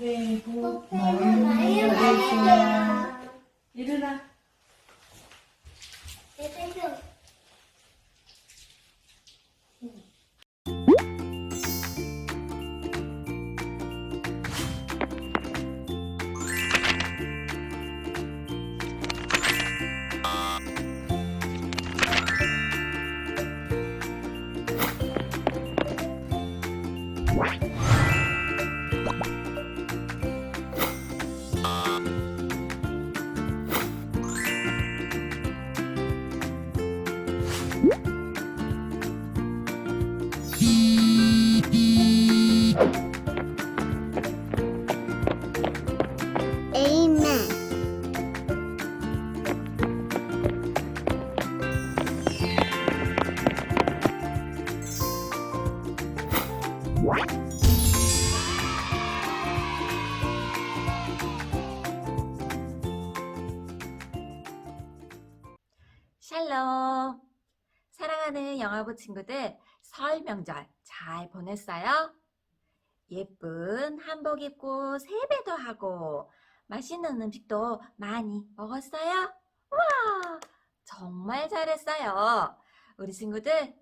새해 복복 많이 많이 받으세요. 받으세요. 일어나. 예 샬롬! 사랑하는 영화부 친구들, 설 명절 잘 보냈어요? 예쁜 한복 입고 세배도 하고 맛있는 음식도 많이 먹었어요? 와! 정말 잘했어요. 우리 친구들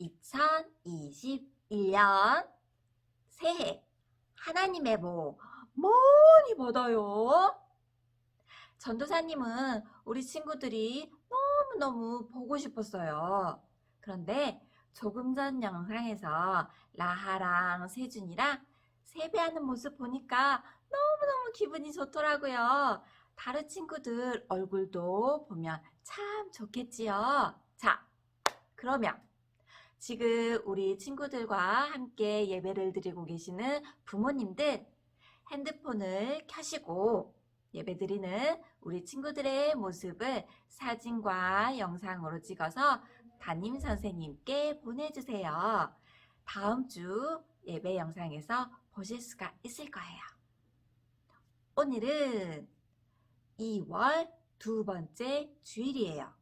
2021년 새해 하나님의 복 많이 받아요. 전도사님은 우리 친구들이 너무너무 보고 싶었어요. 그런데 조금 전 영상에서 라하랑 세준이랑 세배하는 모습 보니까 너무너무 기분이 좋더라고요. 다른 친구들 얼굴도 보면 참 좋겠지요. 자, 그러면 지금 우리 친구들과 함께 예배를 드리고 계시는 부모님들 핸드폰을 켜시고 예배 드리는 우리 친구들의 모습을 사진과 영상으로 찍어서 담임 선생님께 보내주세요. 다음 주 예배 영상에서 보실 수가 있을 거예요. 오늘은 2월 두 번째 주일이에요.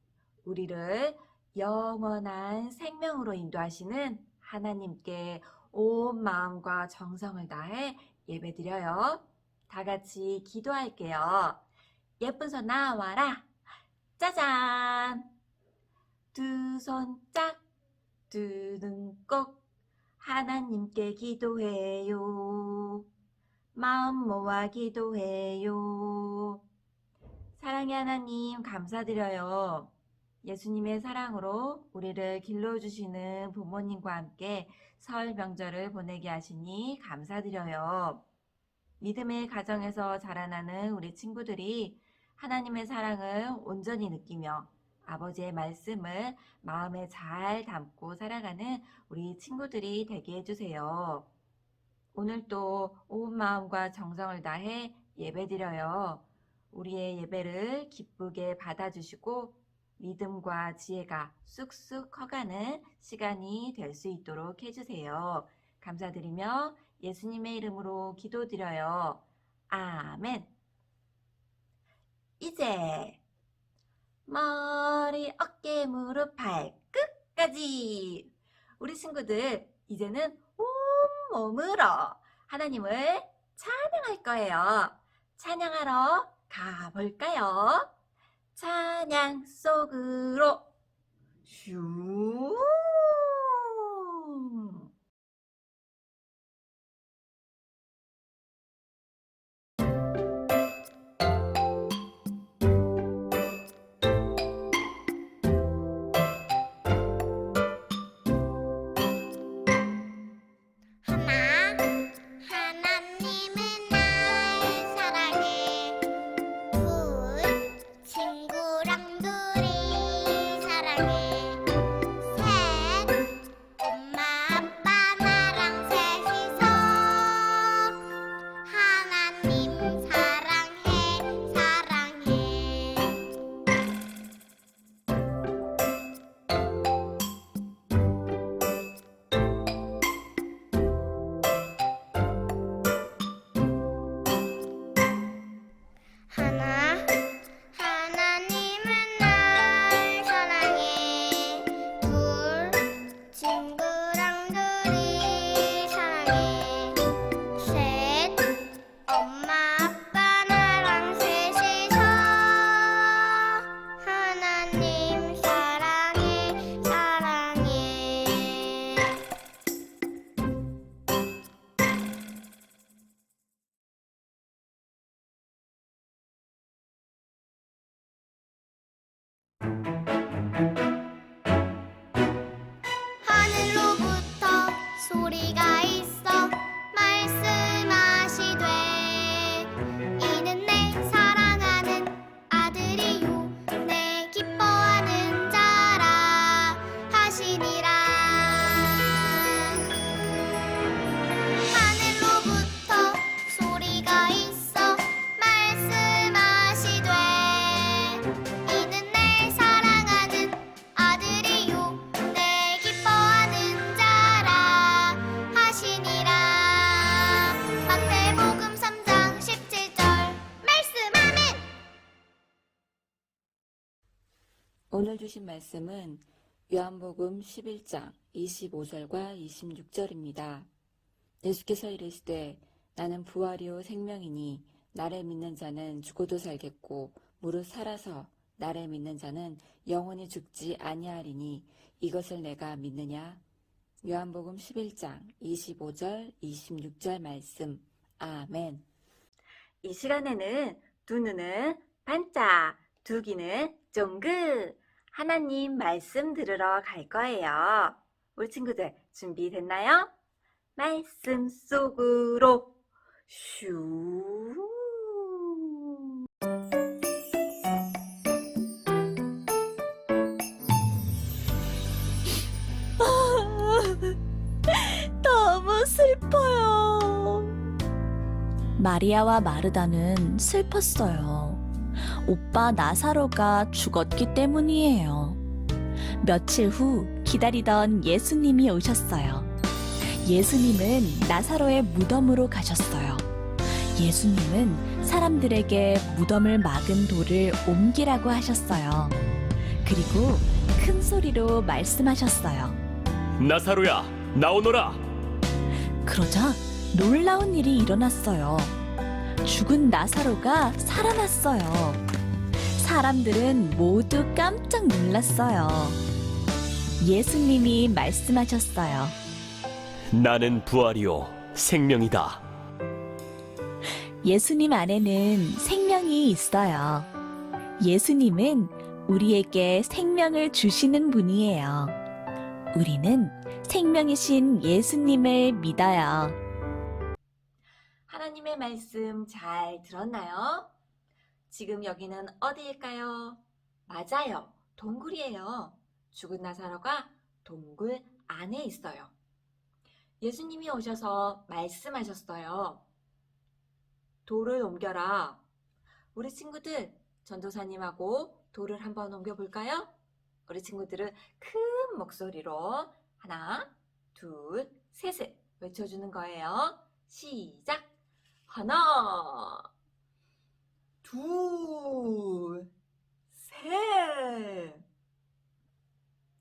우리를 영원한 생명으로 인도하시는 하나님께 온 마음과 정성을 다해 예배드려요. 다 같이 기도할게요. 예쁜 손 나와라. 짜잔! 두 손 짝, 두 눈 꼭 하나님께 기도해요. 마음 모아 기도해요. 사랑의 하나님 감사드려요. 예수님의 사랑으로 우리를 길러주시는 부모님과 함께 설 명절을 보내게 하시니 감사드려요. 믿음의 가정에서 자라나는 우리 친구들이 하나님의 사랑을 온전히 느끼며 아버지의 말씀을 마음에 잘 담고 살아가는 우리 친구들이 되게 해주세요. 오늘도 온 마음과 정성을 다해 예배드려요. 우리의 예배를 기쁘게 받아주시고 믿음과 지혜가 쑥쑥 커가는 시간이 될 수 있도록 해주세요. 감사드리며 예수님의 이름으로 기도드려요. 아멘. 이제 머리, 어깨, 무릎, 발 끝까지 우리 친구들 이제는 온몸으로 하나님을 찬양할 거예요. 찬양하러 가볼까요? 찬양 속으로 오늘 주신 말씀은 요한복음 11장 25절과 26절입니다. 예수께서 이르시되 나는 부활이요 생명이니 나를 믿는 자는 죽어도 살겠고 무릇 살아서 나를 믿는 자는 영원히 죽지 아니하리니 이것을 내가 믿느냐? 요한복음 11장 25절 26절 말씀 아멘. 이 시간에는 두 눈은 반짝, 두 귀는 쫑긋. 하나님 말씀 들으러 갈 거예요. 우리 친구들 준비됐나요? 말씀 속으로 슈. 마리아와 마르다는 슬펐어요. 오빠 나사로가 죽었기 때문이에요. 며칠 후 기다리던 예수님이 오셨어요. 예수님은 나사로의 무덤으로 가셨어요. 예수님은 사람들에게 무덤을 막은 돌을 옮기라고 하셨어요. 그리고 큰 소리로 말씀하셨어요. 나사로야 나오너라 그러자 놀라운 일이 일어났어요. 죽은 나사로가 살아났어요. 사람들은 모두 깜짝 놀랐어요. 예수님이 말씀하셨어요. 나는 부활이요 생명이다 예수님 안에는 생명이 있어요. 예수님은 우리에게 생명을 주시는 분이에요. 우리는 생명이신 예수님을 믿어요. 하나님의 말씀 잘 들었나요? 지금 여기는 어디일까요? 맞아요. 동굴이에요. 죽은 나사로가 동굴 안에 있어요. 예수님이 오셔서 말씀하셨어요. 돌을 옮겨라. 우리 친구들, 전도사님하고 돌을 한번 옮겨볼까요? 우리 친구들은 큰 목소리로 하나, 둘, 셋을 외쳐주는 거예요. 시작! 하나, 둘, 셋.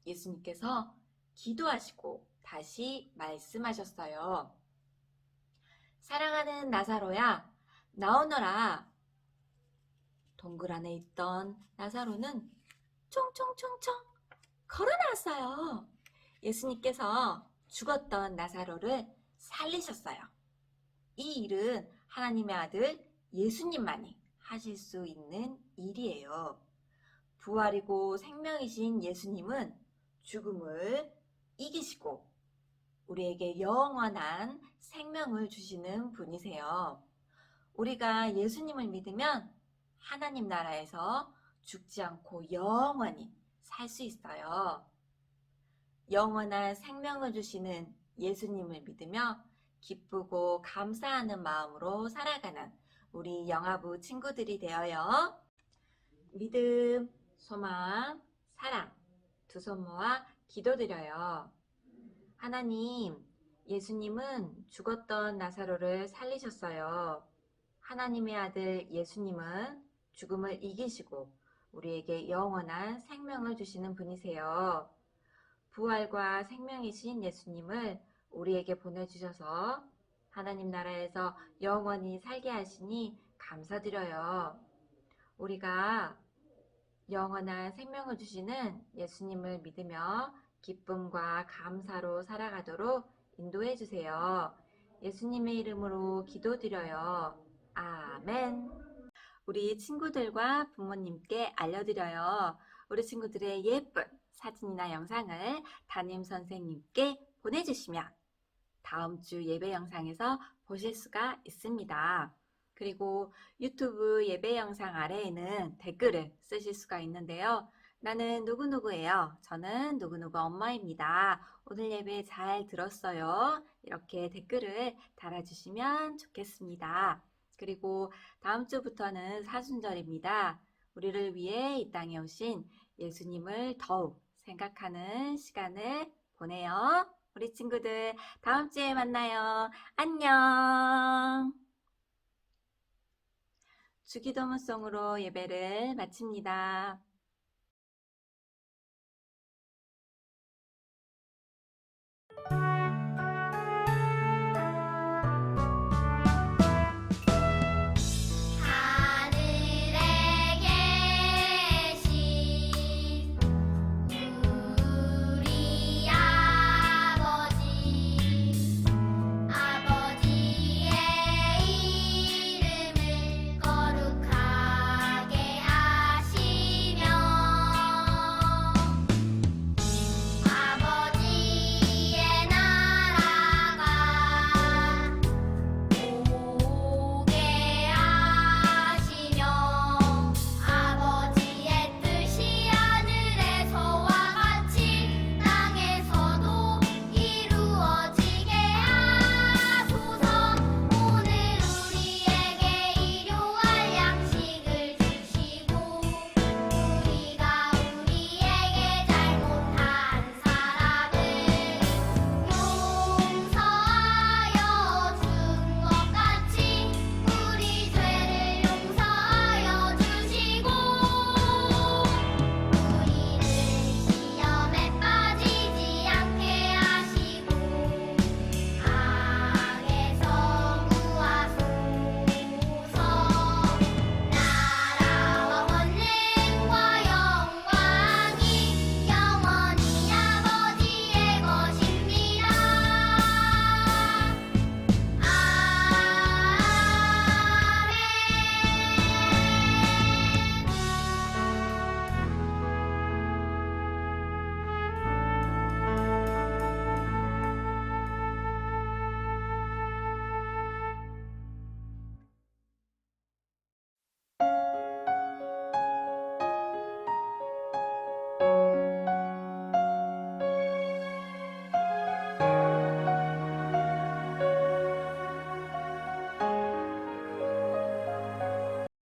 예수님께서 기도하시고 다시 말씀하셨어요. 사랑하는 나사로야, 나오너라. 동굴 안에 있던 나사로는 총총총총 걸어 나왔어요. 예수님께서 죽었던 나사로를 살리셨어요. 이 일은 하나님의 아들 예수님만이 하실 수 있는 일이에요. 부활이고 생명이신 예수님은 죽음을 이기시고 우리에게 영원한 생명을 주시는 분이세요. 우리가 예수님을 믿으면 하나님 나라에서 죽지 않고 영원히 살 수 있어요. 영원한 생명을 주시는 예수님을 믿으며 기쁘고 감사하는 마음으로 살아가는 우리 영아부 친구들이 되어요. 믿음, 소망, 사랑 두 손 모아 기도드려요. 하나님, 예수님은 죽었던 나사로를 살리셨어요. 하나님의 아들 예수님은 죽음을 이기시고 우리에게 영원한 생명을 주시는 분이세요. 부활과 생명이신 예수님을 우리에게 보내주셔서 하나님 나라에서 영원히 살게 하시니 감사드려요. 우리가 영원한 생명을 주시는 예수님을 믿으며 기쁨과 감사로 살아가도록 인도해 주세요. 예수님의 이름으로 기도드려요. 아멘. 우리 친구들과 부모님께 알려드려요. 우리 친구들의 예쁜 사진이나 영상을 담임 선생님께 보내주시면 다음 주 예배 영상에서 보실 수가 있습니다. 그리고 유튜브 예배 영상 아래에는 댓글을 쓰실 수가 있는데요. 나는 누구누구예요. 저는 누구누구 엄마입니다. 오늘 예배 잘 들었어요. 이렇게 댓글을 달아주시면 좋겠습니다. 그리고 다음 주부터는 사순절입니다. 우리를 위해 이 땅에 오신 예수님을 더욱 생각하는 시간을 보내요. 우리 친구들 다음 주에 만나요. 안녕. 주기도문송으로 예배를 마칩니다.